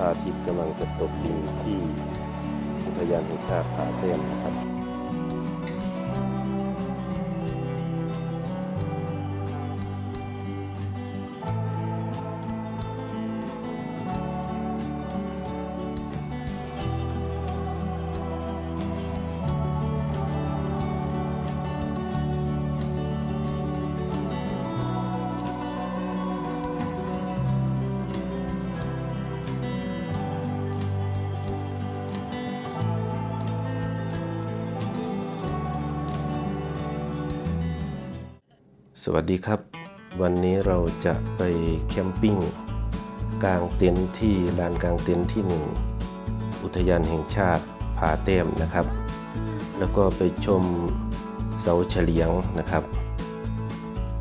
ระอาทิตย์กำลังจะตกดินที่อุทยานแห่งชาติผาเต้มนะครับ สวัสดีครับ วันนี้เราจะไปแคมปิ้งกลางเต็นท์ที่ลานกลางเต็นท์ที่หนึ่งอุทยานแห่งชาติผาแต้มนะครับ แล้วก็ไปชมเสาเฉลียงนะครับ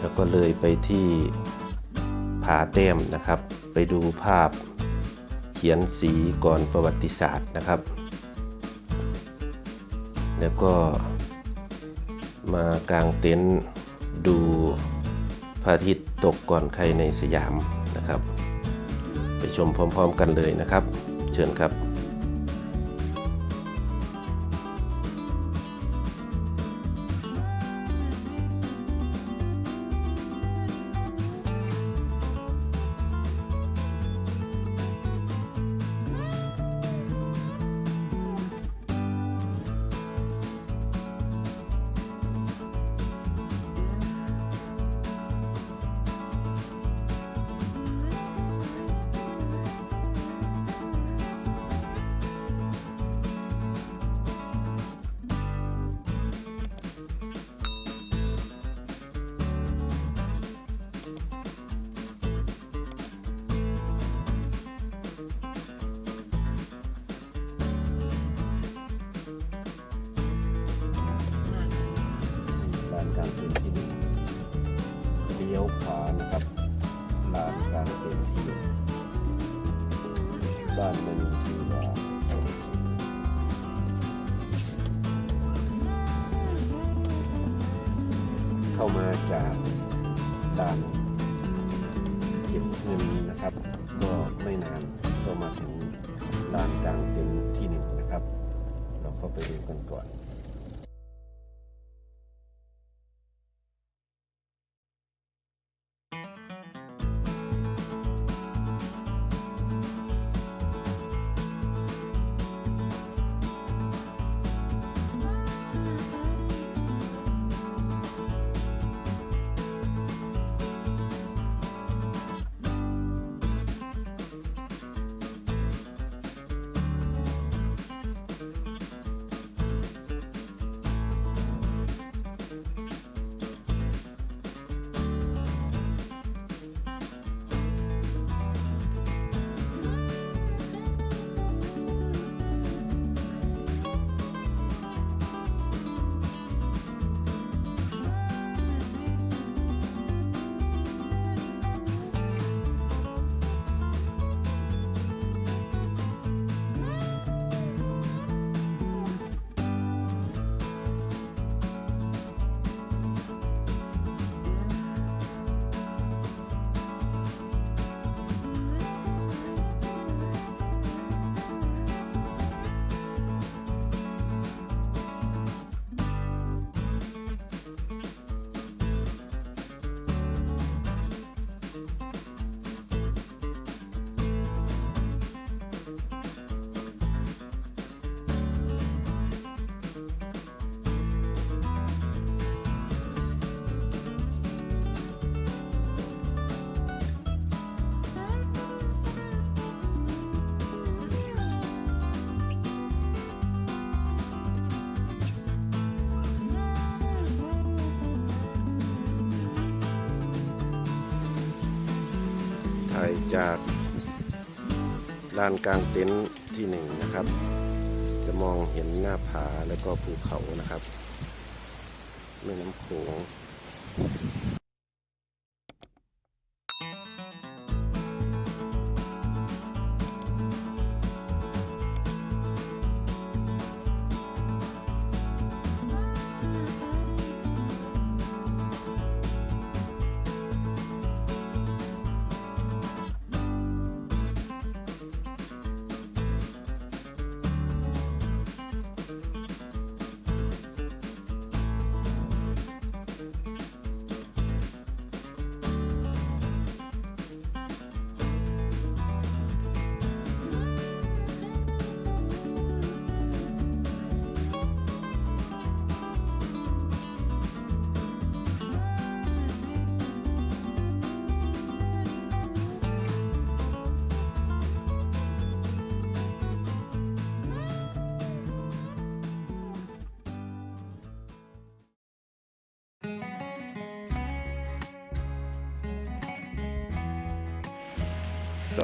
แล้วก็เลยไปที่ผาแต้มนะครับ ไปดูภาพเขียนสีก่อนประวัติศาสตร์นะครับ แล้วก็มากางเต็นท์ ดูพระอาทิตย์ตกก่อนใครในสยามนะครับ ไปชมพร้อมๆกันเลยนะครับ เชิญครับ จากด่ารเก็บเงินนะครับ ก็ไม่นานก็มาถึงลานกลางเต็นท์ที่หนึ่งนะครับ เราเข้าไปดูกันก่อน จากลานกลางเต็นท์ที่หนึ่งนะครับ จะมองเห็นหน้าผาแล้วก็ภูเขานะครับแม่น้ำโขง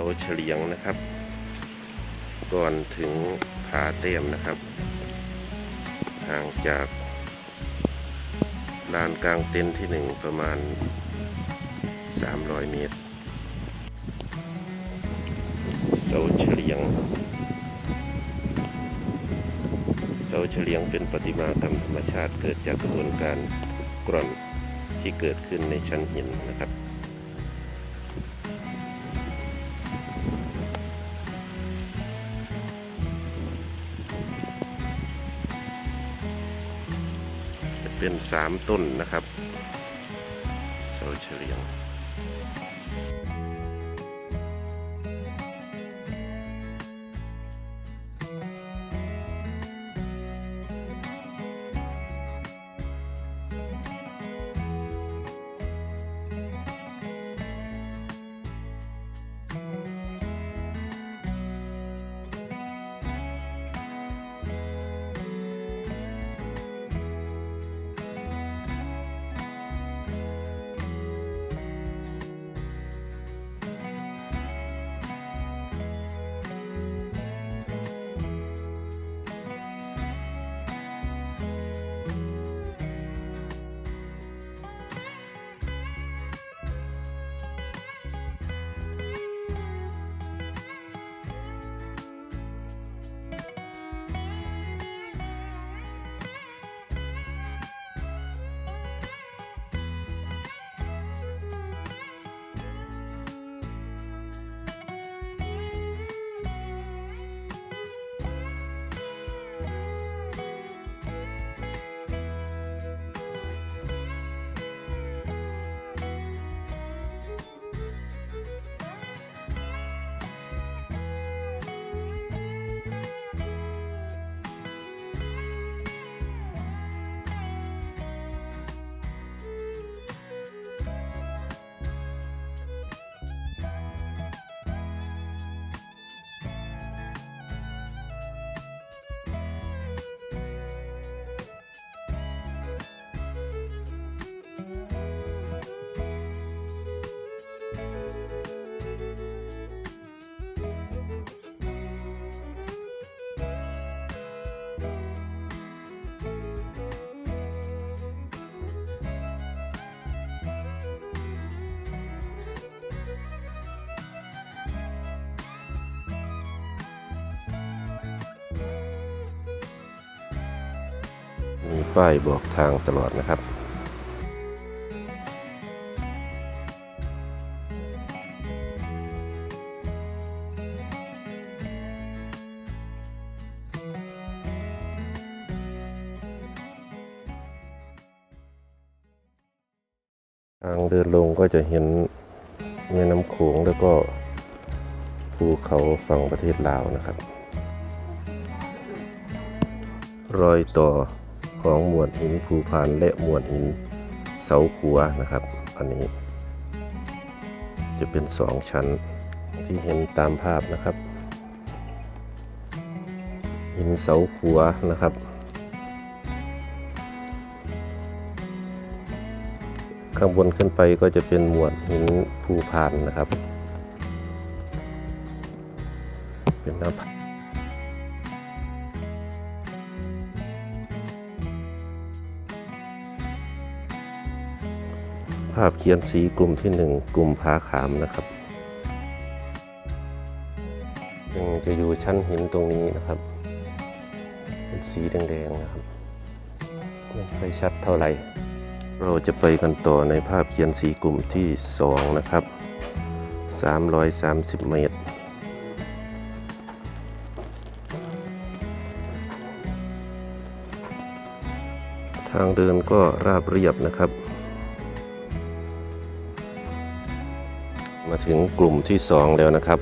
เสาเฉลียงนะครับ ก่อนถึงผาเต้มนะครับห่างจากลานกลางเต็นท์ที่หนึ่งประมาณ 300 เมตรเสาเฉลียงเสาเฉลียงเป็นประติมากรรมธรรมชาติเกิดจากกระบวนการกร่อนที่เกิดขึ้นในชั้นหินนะครับ เป็นสามต้นนะครับ เสาเฉลียง ป้ายบอกทางตลอดนะครับ ทางเดินลงก็จะเห็นแม่น้ำโขงแล้วก็ภูเขาฝั่งประเทศลาวนะครับ รอยต่อ ของหมวดหินภูพานและหมวดหินเสาขัวนะครับ อันนี้ จะเป็นสองชั้นที่เห็นตามภาพนะครับ หินเสาขัวนะครับ ข้างบนขึ้นไปก็จะเป็นหมวดหินภูพานนะครับ เป็นหน้าผา ภาพเขียนสีกลุ่มที่หนึ่งกลุ่มผาขามนะครับยังจะอยู่ชั้นหินตรงนี้นะครับ เป็นสีแดงๆนะครับไม่ค่อยชัดเท่าไหร่ เราจะไปกันต่อในภาพเขียนสีกลุ่มที่ 2 นะครับ 330 เมตรทางเดินก็ราบเรียบนะครับ ถึงกลุ่มที่สองแล้วนะครับ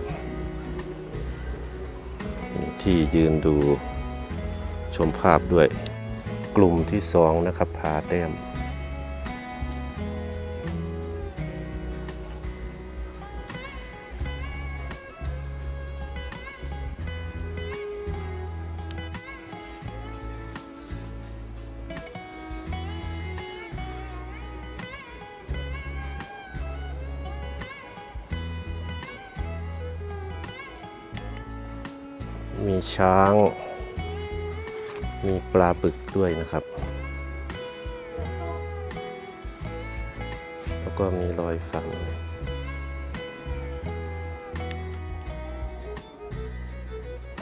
ที่ยืนดูชมภาพด้วย กลุ่มที่สองนะครับผาแต้ม ช้าง มีปลาบึกด้วยนะครับ แล้วก็มีรอยฝัง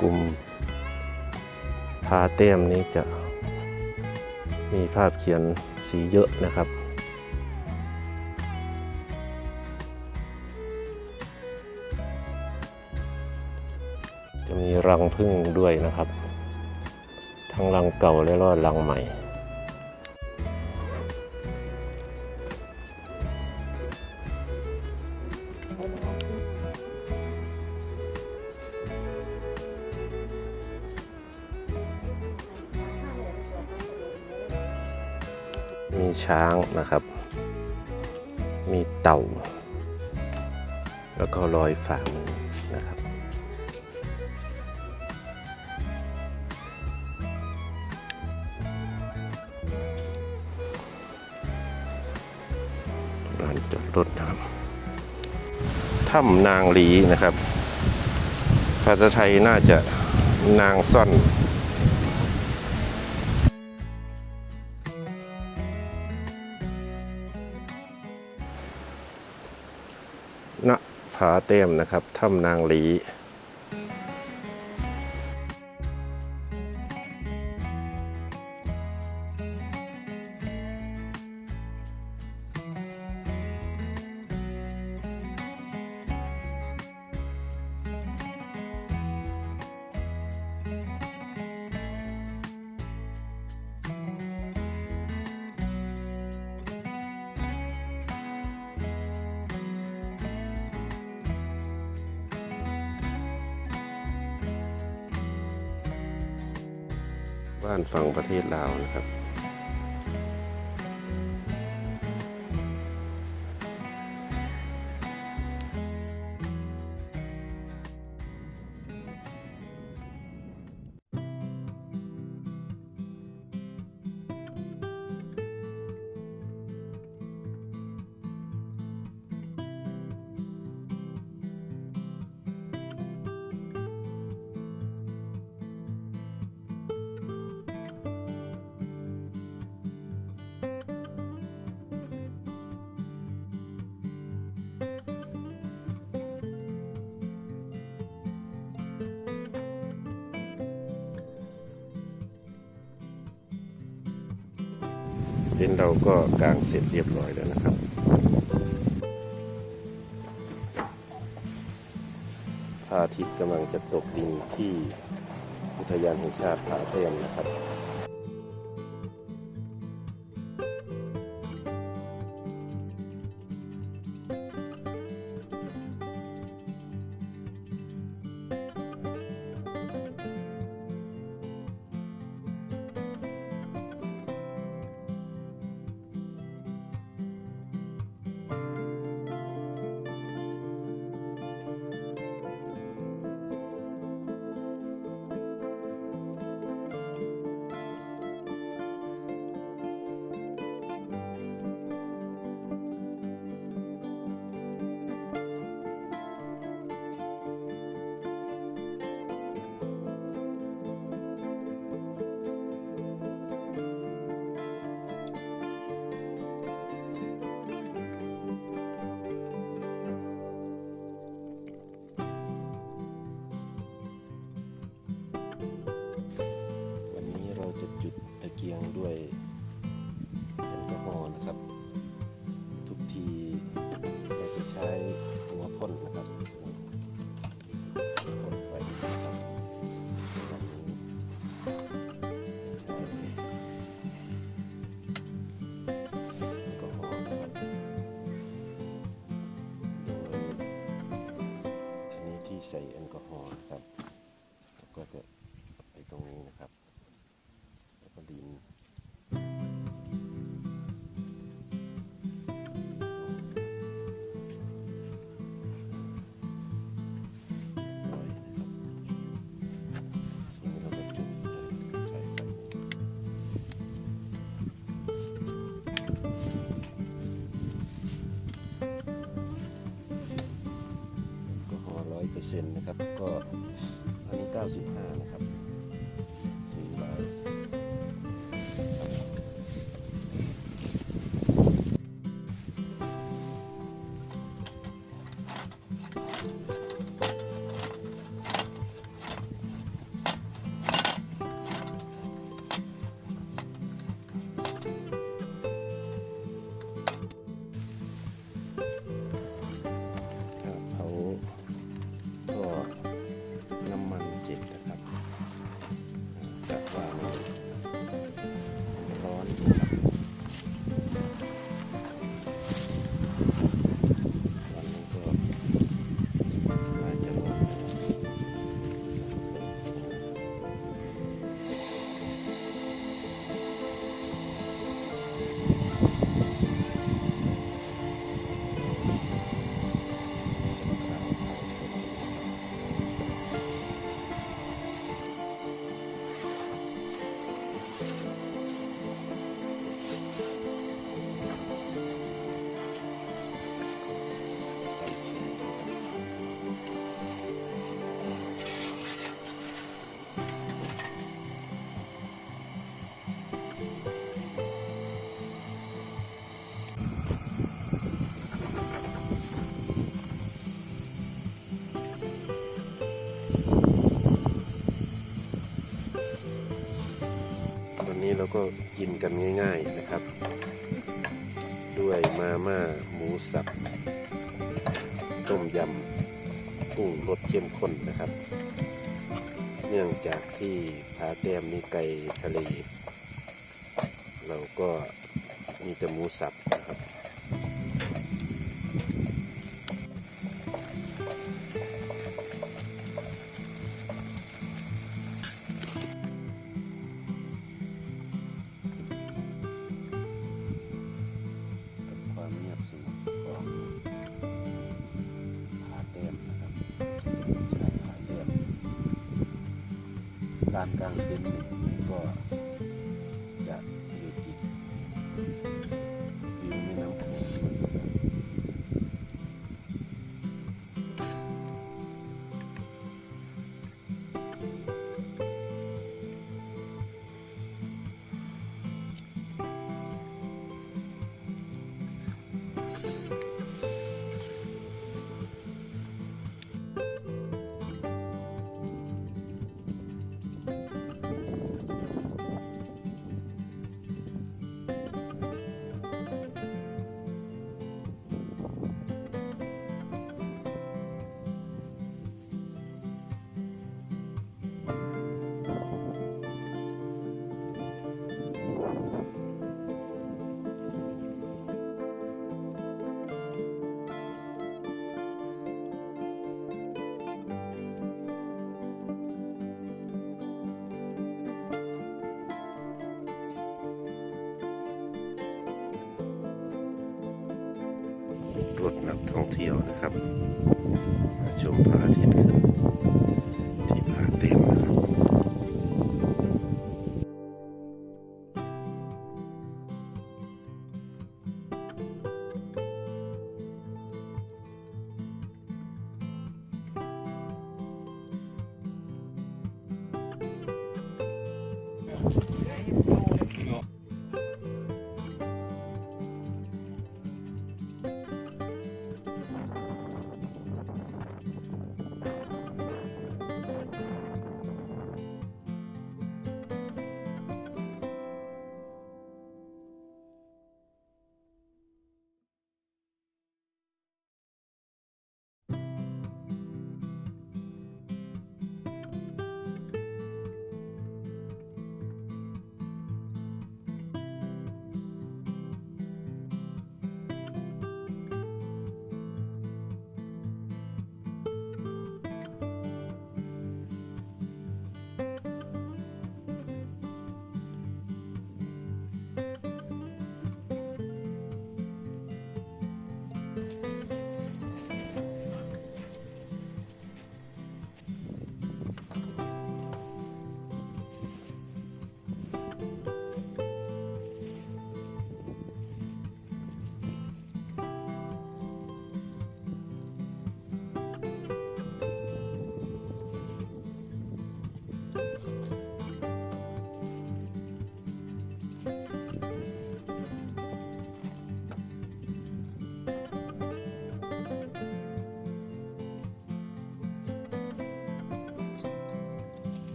กลุ่มพาเต้มนี้จะมีภาพเขียนสีเยอะนะครับ รังพึ่งด้วยนะครับ ทั้งรังเก่าและก็รังใหม่ มีช้างนะครับ มีเต่า แล้วก็รอยฝ่ามือนะครับานจอดรถนะครับถ้ำนางลีนะครับ ภาษาไทยน่าจะนางซ่อนณผาเต็มนะครับถ้ำนางลี บ้านฝั่งประเทศลาวนะครับ เต็นท์เราก็กางเสร็จเรียบร้อยแล้วนะครับ พระอาทิตย์กำลังจะตกดินที่อุทยานแห่งชาติผาเต้มนะครับ เซ็นต์นะครับ ก็อันนี้ 95 นะครับ ก็กินกันง่าย ๆนะครับ ด้วยมาม่าหมูสับ ต้มยำกุ้งรสเข้มข้นนะครับ เนื่องจากที่ผาแต้มมีไก่ทะเล เราก็มีแต่หมูสับ ลานกลางเต็นท์ นะครับมาชมพระอาทิตย์ขึ้นที่ผาเต็มนะครับ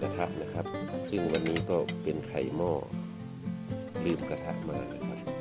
กระทะนะครับ ซึ่งวันนี้ก็เป็นไข่หม้อลืมกระทะมานะครับ